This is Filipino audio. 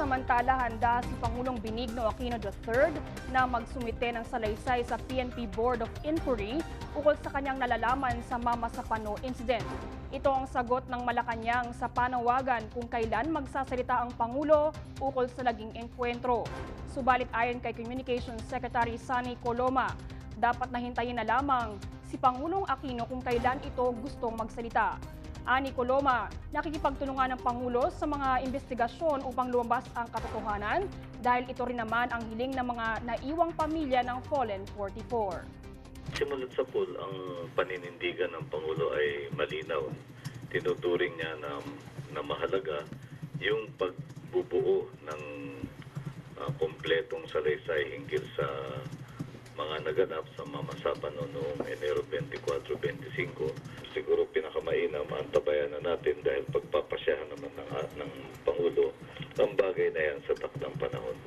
Samantala, handa si Pangulong Benigno Aquino III na magsumite ng salaysay sa PNP Board of Inquiry ukol sa kanyang nalalaman sa Mama Sapano incident. Ito ang sagot ng Malacanang sa panawagan kung kailan magsasalita ang Pangulo ukol sa naging enkwentro. Subalit ayon kay Communications Secretary Sani Coloma, dapat nahintayin na lamang si Pangulong Aquino kung kailan ito gustong magsalita. Ani Coloma, nakikipagtulungan ng Pangulo sa mga investigasyon upang lumabas ang katotohanan dahil ito rin naman ang hiling ng mga naiwang pamilya ng Fallen 44. Simulat sa pool, ang paninindigan ng Pangulo ay malinaw. Tinuturing niya na, na mahalaga yung pagbubuo ng ah, kompletong salaysay hinggil sa mga naganap sa Mama Sapano noong Enero 24-25. Siguro pinakamainam ang tabayan na natin dahil pagpapasyahan naman ng, ng Pangulo ang bagay na yan sa takdang panahon.